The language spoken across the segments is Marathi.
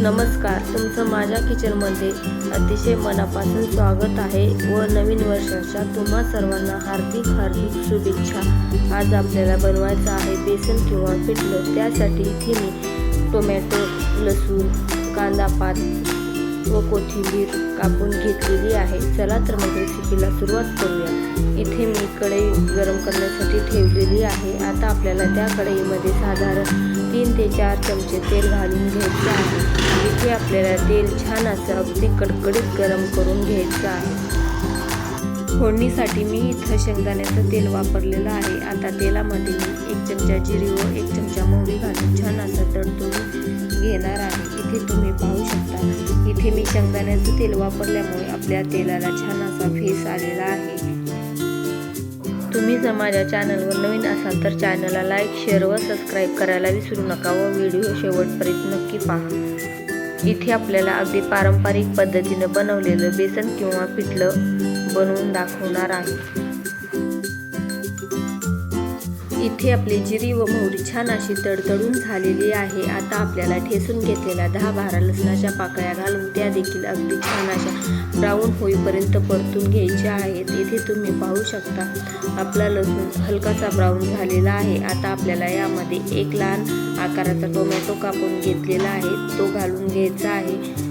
नमस्कार तुमचं माझ्या किचनमध्ये अतिशय मनापासून स्वागत आहे व नवीन वर्षाच्या तुम्हा सर्वांना हार्दिक हार्दिक शुभेच्छा. आज आपल्याला बनवायचं आहे बेसन किंवा पिठलं. त्यासाठी इथे मी टोमॅटो लसूण कांदा पात व कोथिंबीर कापून घेतलेली आहे. चला तर मग रेसिपीला सुरुवात करूया. इथे मी कढई गरम करण्यासाठी ठेवलेली आहे. आता आपल्याला त्या कढईमध्ये साधारण तीन ते चार चमचे तेल घालून घ्यायचे आहे. इथे आपल्याला तेल छान असं अगदी कडकडीत गरम करून घ्यायचं आहे. फोडणीसाठी मी इथं शेंगदाण्याचं तेल वापरलेलं आहे. आता तेलामध्ये मी एक चमचा जिरी व एक चमचा मोहरी घालून छान असं तडतडून घेणार आहे. इथे तुम्ही पाहू शकता. इथे मी शेंगदाण्याचं तेल वापरल्यामुळे आपल्या तेलाला छान असा फेस आलेला आहे. तुम्ही जर माझ्या चॅनलवर नवीन असाल तर चॅनलला लाईक शेअर व सबस्क्राईब करायला विसरू नका व व्हिडिओ शेवटपर्यंत नक्की पहा. इथे आपल्याला अगदी पारंपरिक पद्धतीनं बनवलेलं बेसन किंवा पिठलं बनवून दाखवणार आहे. इथे आपली जिरी व मोहरी छान अशी तडतडून झालेली आहे. आता आपल्याला ठेसून घेतलेल्या दहा बारा लसणाच्या पाकळ्या घालून त्या देखील अगदी छान अशा ब्राऊन होईपर्यंत परतून घ्यायच्या आहेत. इथे तुम्ही पाहू शकता आपला लसूण हलकासा ब्राऊन झालेला आहे. आता आपल्याला यामध्ये एक लहान आकाराचा टोमॅटो कापून घेतलेला आहे. तो घालून घ्यायचा आहे.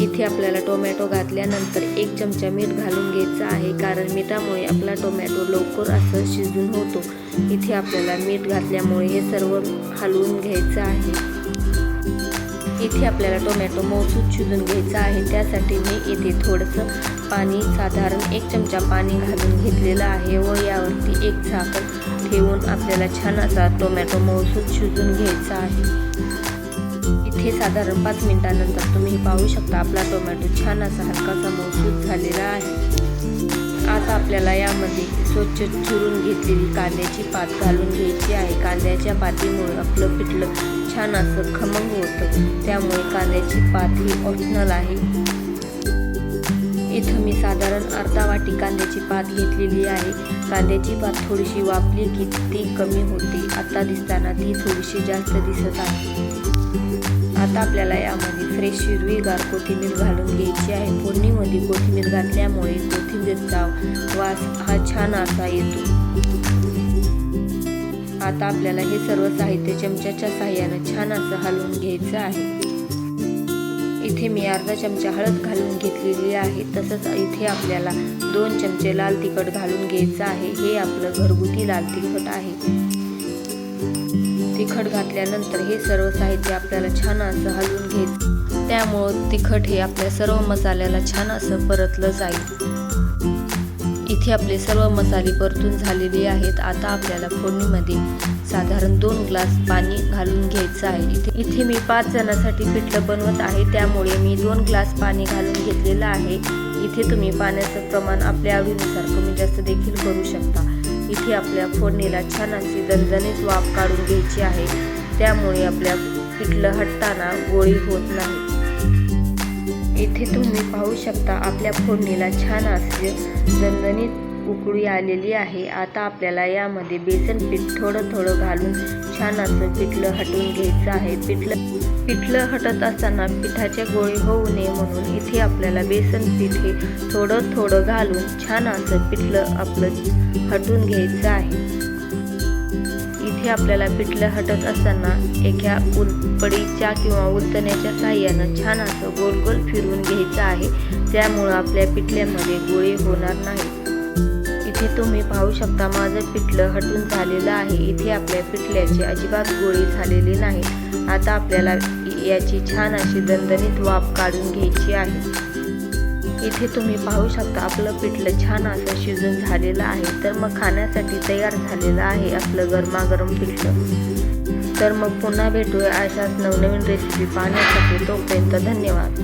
इथे आपल्याला टोमॅटो घातल्यानंतर एक चमचा मीठ घालून घ्यायचं आहे कारण मिठामुळे आपला टोमॅटो लवकर असं शिजून होतो. इथे आपल्याला मीठ घातल्यामुळे हे सर्व हलवून घ्यायचं आहे. इथे आपल्याला टोमॅटो मौसूद शिजून घ्यायचा आहे. त्यासाठी मी इथे थोडंसं पाणी साधारण एक चमचा पाणी घालून घेतलेलं आहे व यावरती एक झाकण ठेवून आपल्याला छान असा टोमॅटो मौसूद शिजून घ्यायचा आहे. इथे साधारण पाच मिनिटानंतर तुम्ही पाहू शकता आपला टोमॅटो छान असा हलकासा मौसूद झालेला आहे. आता आपल्याला यामध्ये स्वच्छ चुरून घेतलेली कांद्याची पात घालून घ्यायची आहे. कांद्याच्या पातीमुळे आपलं पिठलं छान असं खमंग होतं. त्यामुळे कांद्याची पात ही ऑप्शनल आहे. इथं मी साधारण अर्धा वाटी कांद्याची पात घेतलेली आहे. कांद्याची पात थोडीशी वापली की ती कमी होते. आता दिसताना ती थोडीशी जास्त दिसत आहे. आता आपल्याला यामध्ये फ्रेश हिरवीगार कोथिंबीर घालून घ्यायची आहे. फोडणीमध्ये कोथिंबीर घातल्यामुळे कोथिंबीरचा वास हा छान असा येतो. आता आपल्याला हे सर्व साहित्य चमच्याच्या साह्यानं छान असं हलवून घ्यायचं आहे. इथे मी अर्धा चमचा हळद घालून घेतलेली आहे. तसंच इथे आपल्याला दोन चमचे लाल तिखट घालून घ्यायचं आहे. हे आपलं घरगुती लाल तिखट आहे. तिखट घातल्यानंतर हे सर्व साहित्य आपल्याला छान असं हलवून घेत त्यामुळं तिखट हे आपल्या सर्व मसाल्याला छान असं परतलं जाईल. इथे आपले सर्व मसाले परतून झालेले आहेत. आता आपल्याला फोडणीमध्ये साधारण दोन ग्लास पाणी घालून घ्यायचं आहे. इथे इथे मी पाच जणांसाठी पिठलं बनवत आहे. त्यामुळे मी दोन ग्लास पाणी घालून घेतलेलं आहे. इथे तुम्ही पाण्याचं प्रमाण आपल्या आवडीनुसार कमी जास्त देखील करू शकता. इथे आपल्या फोडणीला छान अशी दणदणीत वाफ काढून घ्यायची आहे. त्यामुळे आपल्या पिठलं हटताना गोळी होत नाही. इथे तुम्ही पाहू शकता आपल्या फोडणीला छान असे दणदणीत उकळी आलेली आहे. आता आपल्याला यामध्ये बेसन पीठ थोडं थोडं घालून छान असं पिठलं हटवून घ्यायचं आहे. पिठलं पिठलं हटत असताना पिठाचे गोळे होऊ नये म्हणून इथे आपल्याला बेसन पीठ हे थोडं थोडं घालून छान असं पिठलं आपलं हटून घ्यायचं आहे. इथे आपल्याला पिठलं हटत असताना एका उलपडीच्या किंवा उलतण्याच्या साह्यानं छान असं गोल गोल फिरवून घ्यायचं आहे. त्यामुळं आपल्या पिठल्यामध्ये गोळे होणार नाही इथे तुम्ही पाहू शकता माझं पिठलं हटून झालेलं आहे. इथे आपल्या पिठल्याची अजिबात गोळी झालेली नाही. आता आपल्याला याची छान अशी दणदणीत वाफ काढून घ्यायची आहे. इथे तुम्ही पाहू शकता आपलं पिठलं छान असं शिजून झालेलं आहे. तर मग खाण्यासाठी तयार झालेलं आहे आपलं गरमागरम पिठलं. तर मग पुन्हा भेटूया अशाच नवनवीन रेसिपी पाहण्यासाठी. तोपर्यंत धन्यवाद.